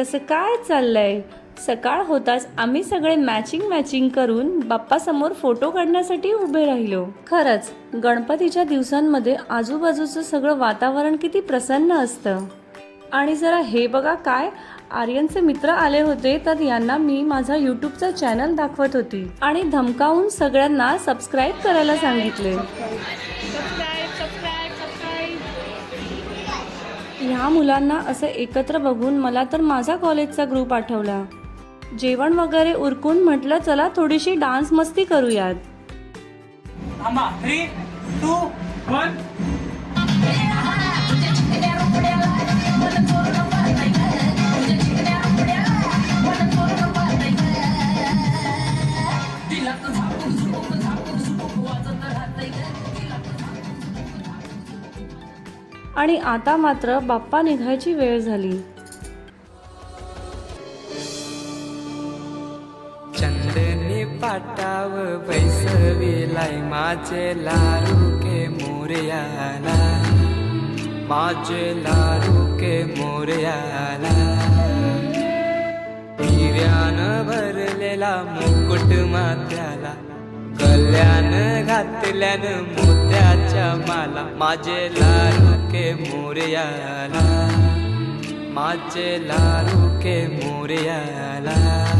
कसं काय चाललंय? सकाळ होताच आम्ही सगळे मॅचिंग मॅचिंग करून बाप्पासमोर फोटो काढण्यासाठी उभे राहिलो. खरंच गणपतीच्या दिवसांमध्ये आजूबाजूचं सगळं वातावरण किती प्रसन्न असतं. आणि जरा हे बघा काय आर्यनचे मित्र आले होते तर यांना मी माझा यूट्यूबचा चॅनल दाखवत होती. आणि धमकावून सगळ्यांना सबस्क्राईब करायला सांगितले. ह्या मुलांना असं एकत्र बघून मला तर माझा कॉलेजचा ग्रुप आठवला. जेवण वगैरे उरकून म्हटलं चला थोडीशी डान्स मस्ती करूयात. आणि आता मात्र बाप्पा निघायची वेळ झाली. चंदनी पाटाव बैसविलाय माझे लारू के मोरयाला. माझे लारू के मोरयाला. हिऱ्यान भरलेला मुकुट मात्याला घातल्यान मोत्याच्या माला. माझे लारू के मोरयाला. माझे लारू के मोरयाला.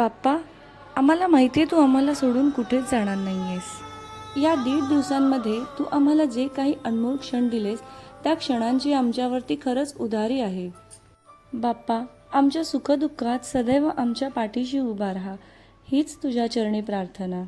बाप्पा आम्हाला माहिती आहे तू आम्हाला सोडून कुठेच जाणार नाही आहेस या दीड दिवसांमध्ये तू आम्हाला जे काही अनमोल क्षण दिलेस त्या क्षणांची आमच्यावरती खरंच उदारी आहे. बाप्पा आमच्या सुखदुःखात सदैव आमच्या पाठीशी उभा राहा. हीच तुझ्या चरणी प्रार्थना.